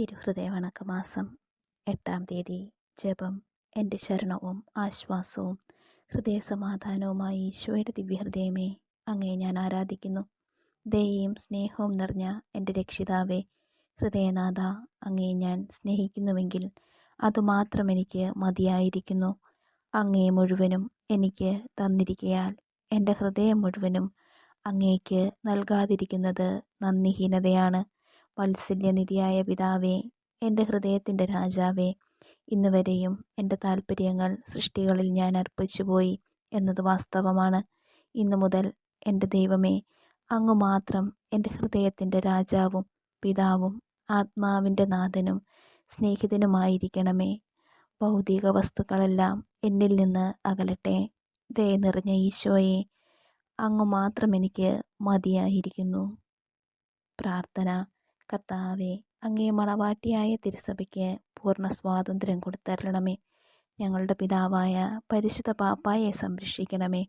തിരുഹൃദയ വണക്കമാസം എട്ടാം തീയതി. ജപം എന്റെ ശരണവും ആശ്വാസവും ഹൃദയസമാധാനവുമായി ഈശോയുടെ ദിവ്യഹൃദയമേ അങ്ങേ ഞാൻ ആരാധിക്കുന്നു. ദയയും സ്നേഹവും നിറഞ്ഞ എന്റെ രക്ഷിതാവേ ഹൃദയനാഥ അങ്ങേ ഞാൻ സ്നേഹിക്കുന്നുവെങ്കിൽ അതുമാത്രം എനിക്ക് മതിയായിരിക്കുന്നു. അങ്ങേ മുഴുവനും എനിക്ക് തന്നിരിക്കയാൽ എന്റെ ഹൃദയം മുഴുവനും അങ്ങേക്ക് നൽകാതിരിക്കുന്നത് നന്ദിഹീനതയാണ്. വാത്സല്യനിധിയായ പിതാവേ എന്റെ ഹൃദയത്തിന്റെ രാജാവേ ഇന്നുവരെയും എന്റെ താല്പര്യങ്ങൾ സൃഷ്ടികളിൽ ഞാൻ അർപ്പിച്ചുപോയി എന്നത് വാസ്തവമാണ്. ഇന്നു മുതൽ എന്റെ ദൈവമേ അങ്ങ് മാത്രം എന്റെ ഹൃദയത്തിന്റെ രാജാവും പിതാവും ആത്മാവിന്റെ നാഥനും സ്നേഹിതനുമായിരിക്കണമേ. ഭൗതിക വസ്തുക്കളെല്ലാം എന്നിൽ നിന്ന് അകലട്ടെ. ദയ നിറഞ്ഞ ഈശോയെ അങ്ങ് മാത്രം എനിക്ക് മതിയായിരിക്കുന്നു. പ്രാർത്ഥന. കർത്താവെ അങ്ങേ മണവാട്ടിയായ തിരുസഭയ്ക്ക് പൂർണ സ്വാതന്ത്ര്യം കൊടുത്തരണമേ ഞങ്ങളുടെ പിതാവായ പരിശുദ്ധ പാപ്പായെ സംരക്ഷിക്കണമേ.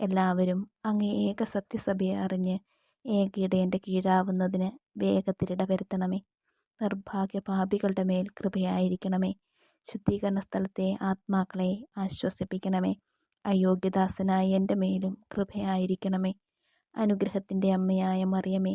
എല്ലാവരും അങ്ങേ ഏക സത്യസഭയെ അറിഞ്ഞ് ഏകയിടേന്റെ കീഴാവുന്നതിന് വേഗത്തിലിട വരുത്തണമേ നിർഭാഗ്യ പാപികളുടെ മേൽ കൃപയായിരിക്കണമേ. ശുദ്ധീകരണ സ്ഥലത്തെ ആത്മാക്കളെ ആശ്വസിപ്പിക്കണമേ. അയോഗ്യദാസനായ എന്റെ മേലും കൃപയായിരിക്കണമേ. അനുഗ്രഹത്തിന്റെ അമ്മയായ മറിയമേ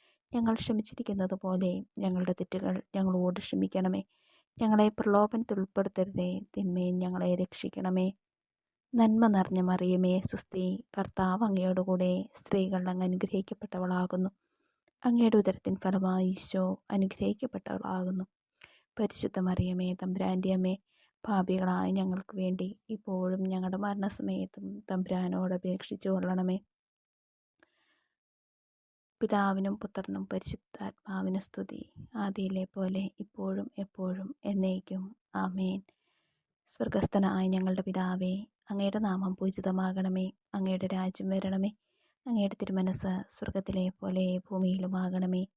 ഞങ്ങൾ ക്ഷമിച്ചിരിക്കുന്നത് പോലെ ഞങ്ങളുടെ തെറ്റുകൾ ഞങ്ങളോട് ക്ഷമിക്കണമേ. ഞങ്ങളെ പ്രലോഭനത്തിൽ ഉൾപ്പെടുത്തരുതേ. തിന്മയും ഞങ്ങളെ രക്ഷിക്കണമേ. നന്മ നിറഞ്ഞ മറിയമേ സുസ്തി കർത്താവ് അങ്ങയോടുകൂടെ സ്ത്രീകൾ അങ്ങ് അനുഗ്രഹിക്കപ്പെട്ടവളാകുന്നു. അങ്ങയുടെ ഉദരത്തിൻ ഫലമായി ഈശോ അനുഗ്രഹിക്കപ്പെട്ടവളാകുന്നു. പരിശുദ്ധ മറിയമേ തമ്പുരാന്റെ അമ്മേ ഞങ്ങൾക്ക് വേണ്ടി ഇപ്പോഴും ഞങ്ങളുടെ മരണസമയത്തും തമ്പുരാനോട് അപേക്ഷിച്ചു കൊള്ളണമേ പിതാവിനും പുത്രനും പരിശുദ്ധാത്മാവിന് സ്തുതി. ആദിയിലെ പോലെ ഇപ്പോഴും എപ്പോഴും എന്നേക്കും. ആമേൻ. സ്വർഗസ്ഥനായ ഞങ്ങളുടെ പിതാവേ അങ്ങയുടെ നാമം പൂജിതമാകണമേ. അങ്ങയുടെ രാജ്യം വരണമേ. അങ്ങയുടെ തിരുമനസ് സ്വർഗത്തിലെ പോലെ ഭൂമിയിലുമാകണമേ.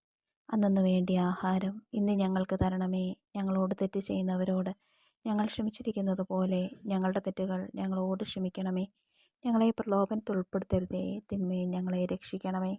അന്നു വേണ്ടിയ ആഹാരം ഇന്ന് ഞങ്ങൾക്ക് തരണമേ. ഞങ്ങളോട് തെറ്റ് ചെയ്യുന്നവരോട് ഞങ്ങൾ ക്ഷമിച്ചിരിക്കുന്നത് പോലെ ഞങ്ങളുടെ തെറ്റുകൾ ഞങ്ങളോട് ക്ഷമിക്കണമേ. ഞങ്ങളെ പ്രലോഭനത്തിൽ ഉൾപ്പെടുത്തരുതേ. തിന്മയും ഞങ്ങളെ രക്ഷിക്കണമേ.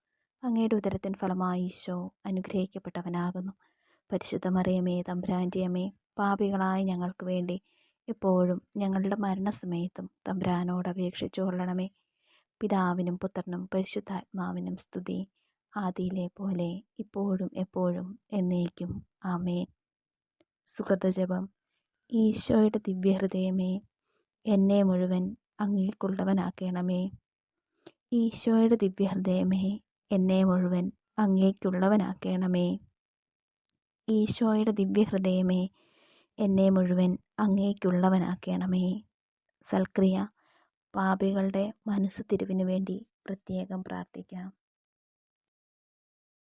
അങ്ങയുടെ ഉദരത്തിൻ ഫലമായി ഈശോ അനുഗ്രഹിക്കപ്പെട്ടവനാകുന്നു. പരിശുദ്ധ മറിയമേ തമ്പുരാന്റെ അമ്മേ പാപികളായ ഞങ്ങൾക്ക് വേണ്ടി എപ്പോഴും ഞങ്ങളുടെ മരണസമയത്തും തമ്പുരാനോട് അപേക്ഷിച്ചു കൊള്ളണമേ. പിതാവിനും പുത്രനും പരിശുദ്ധാത്മാവിനും സ്തുതി. ആദിയിലെ പോലെ ഇപ്പോഴും എപ്പോഴും എന്നേക്കും. ആമേൻ. സുഹൃതജപം ഈശോയുടെ ദിവ്യഹൃദയമേ എന്നെ മുഴുവൻ അങ്ങേക്കുള്ളവനാക്കണമേ. ഈശോയുടെ ദിവ്യഹൃദയമേ എന്നെ മുഴുവൻ അങ്ങേക്കുള്ളവനാക്കണമേ. ഈശോയുടെ ദിവ്യഹൃദയമേ എന്നെ മുഴുവൻ അങ്ങേക്കുള്ളവനാക്കണമേ. സൽക്രിയ പാപികളുടെ മനസ്സ് തിരിവിനു വേണ്ടി പ്രത്യേകം പ്രാർത്ഥിക്കാം.